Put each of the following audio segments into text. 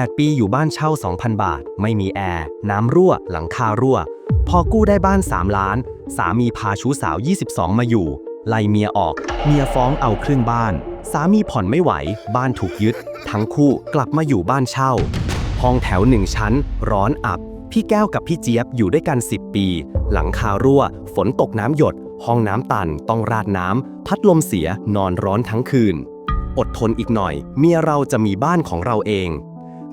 8 ปีอยู่บ้านเช่า 2,000 บาท ไม่มีแอร์ น้ำรั่ว หลังคารั่ว พอกู้ได้บ้าน 3 ล้าน สามีพาชู้สาว 22 มาอยู่ ไล่เมียออก เมียฟ้องเอาครึ่งบ้าน สามีผ่อนไม่ไหว บ้านถูกยึด ทั้งคู่กลับมาอยู่บ้านเช่า ห้องแถวหนึ่งชั้น ร้อนอับ พี่แก้วกับพี่เจี๊ยบอยู่ด้วยกัน 10 ปี หลังคารั่ว ฝนตกน้ำหยด ห้องน้ำตัน ต้องราดน้ำ พัดลมเสีย นอนร้อนทั้งคืน อดทนอีกหน่อย เมียเราจะมีบ้านของเราเอง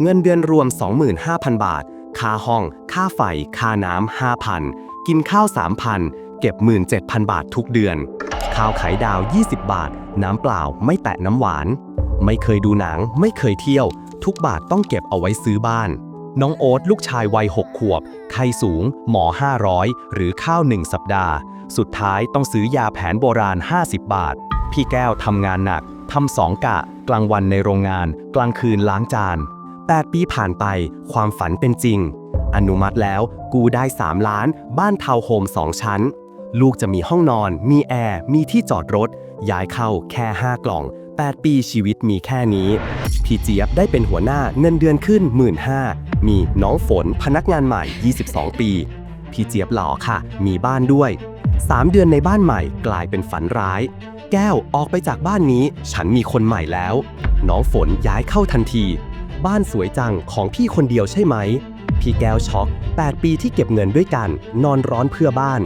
เงินเดือนรวม 25,000 บาท ค่าห้อง ค่าไฟ ค่าน้ำ5,000 กินข้าว 3,000 เก็บ 17,000 บาททุกเดือน ข้าวไข่ดาว 20 บาท น้ำเปล่าไม่แตะน้ำหวาน ไม่เคยดูหนัง ไม่เคยเที่ยว ทุกบาทต้องเก็บเอาไว้ซื้อบ้าน น้องโอ๊ตลูกชายวัย 6 ขวบ ไข้สูง หมอ 500 หรือข้าว 1 สัปดาห์ สุดท้ายต้องซื้อยาแผนโบราณ 50 บาท พี่แก้วทำงานหนักทำสองกะ กลางวันในโรงงาน กลางคืนล้างจาน 8 ปีผ่านไป ความฝันเป็นจริง อนุมัติแล้วกูได้ 3 ล้าน บ้านทาวน์โฮม 2 ชั้น ลูกจะมีห้องนอน มีแอร์ มีที่จอดรถ ย้ายเข้าแค่ 5 กล่อง 8 ปีชีวิตมีแค่นี้ พี่เจี๊ยบได้เป็นหัวหน้าเงินเดือนขึ้น 1 5ื่นมีน้องฝนพนักงานใหม่ 22 ปี พี่เจี๊ยบหล่อค่ะ มีบ้านด้วย 3 เดือนในบ้านใหม่กลายเป็นฝันร้าย แก้วออกไปจากบ้านนี้ ฉันมีคนใหม่แล้ว น้องฝนย้ายเข้าทันที บ้านสวยจังของพี่คนเดียวใช่ไหม พี่แก้วช็อก 8 ปีที่เก็บเงินด้วยกัน นอนร้อนเพื่อบ้าน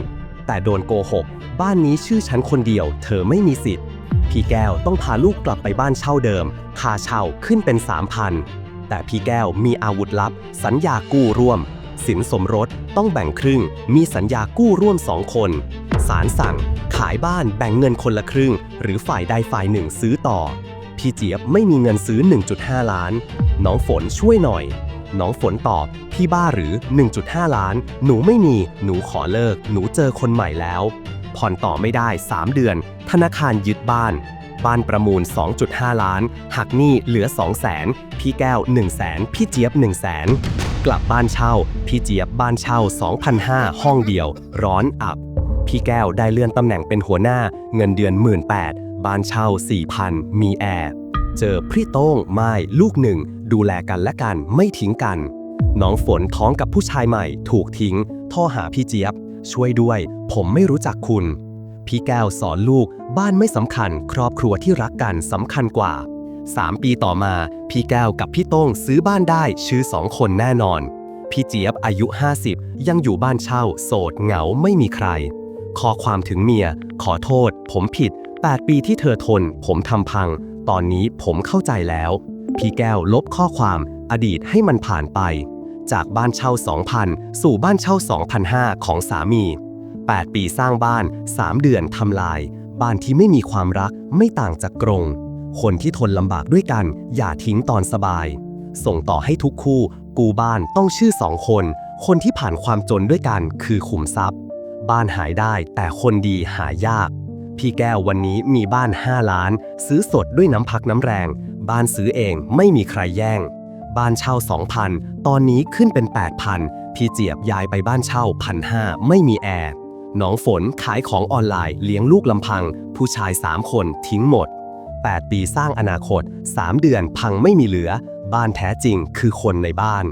แต่โดนโกหก บ้านนี้ชื่อฉันคนเดียว เธอไม่มีสิทธิ์ พี่แก้วต้องพาลูกกลับไปบ้านเช่าเดิม ค่าเช่าขึ้นเป็น 3,000 แต่พี่แก้วมีอาวุธลับ สัญญากู้ร่วม สินสมรสต้องแบ่งครึ่ง มีสัญญากู้ร่วม2คนศาลสั่ง ขายบ้านแบ่งเงินคนละครึ่ง หรือฝ่ายใดฝ่ายหนึ่งซื้อต่อ พี่เจี๊ยบไม่มีเงินซื้อ 1.5 ล้าน น้องฝนช่วยหน่อย น้องฝนตอบ พี่บ้าหรือ 1.5 ล้าน หนูไม่มี หนูขอเลิก หนูเจอคนใหม่แล้ว ผ่อนต่อไม่ได้ 3 เดือน ธนาคารยึดบ้าน บ้านประมูล 2.5 ล้าน หักหนี้เหลือ 2 0 0 0 0 0พี่แก้ว 1 0 0 0 0 0 พี่เจี๊ยบ 1 0 0 0 0 0 กลับบ้านเช่า พี่เจี๊ยบบ้านเช่า 2,500 ห้องเดียว ร้อนอับ พี่แก้วได้เลื่อนตำแหน่งเป็นหัวหน้า เงินเดือน 1 8 0 0 0 บ้านเช่า 4,000 มีแอร์ เจอพี่โต้งไม้ลูกหนึ่ง ดูแลกันและกันไม่ทิ้งกัน น้องฝนท้องกับผู้ชายใหม่ ถูกทิ้งโทรหาพี่เจี๊ยบ ช่วยด้วย ผมไม่รู้จักคุณ พี่แก้วสอนลูกบ้านไม่สำคัญ ครอบครัวที่รักกันสำคัญกว่า 3 ปีต่อมา พี่แก้วกับพี่โต้งซื้อบ้านได้ชื่อสองคนแน่นอน พี่เจี๊ยบอายุ 50 ยังอยู่บ้านเช่า โสดเหงาไม่มีใคร ข้อความถึงเมีย ขอโทษ ผมผิด 8 ปีที่เธอทน ผมทำพัง ตอนนี้ผมเข้าใจแล้ว พี่แก้วลบข้อความอดีตให้มันผ่านไป จากบ้านเช่า 2,000 สู่บ้านเช่า 2,500 ของสามี 8 ปีสร้างบ้าน 3 เดือนทำลาย บ้านที่ไม่มีความรักไม่ต่างจากกรง คนที่ทนลำบากด้วยกัน อย่าทิ้งตอนสบาย ส่งต่อให้ทุกคู่ กูบ้านต้องชื่อสองคน คนที่ผ่านความจนด้วยกันคือขุมทรัพย์ บ้านหายได้แต่คนดีหายาก พี่แก้ววันนี้มีบ้าน 5 ล้าน ซื้อสดด้วยน้ำพักน้ำแรง บ้านซื้อเองไม่มีใครแย่ง บ้านเช่า 2,000 ตอนนี้ขึ้นเป็น 8,000 พี่เจี๊ยบย้ายไปบ้านเช่าพันห้าไม่มีแอร์น้องฝนขายของออนไลน์เลี้ยงลูกลำพัง ผู้ชาย 3 คนทิ้งหมด 8 ปีสร้างอนาคต 3 เดือนพังไม่มีเหลือ บ้านแท้จริงคือคนในบ้าน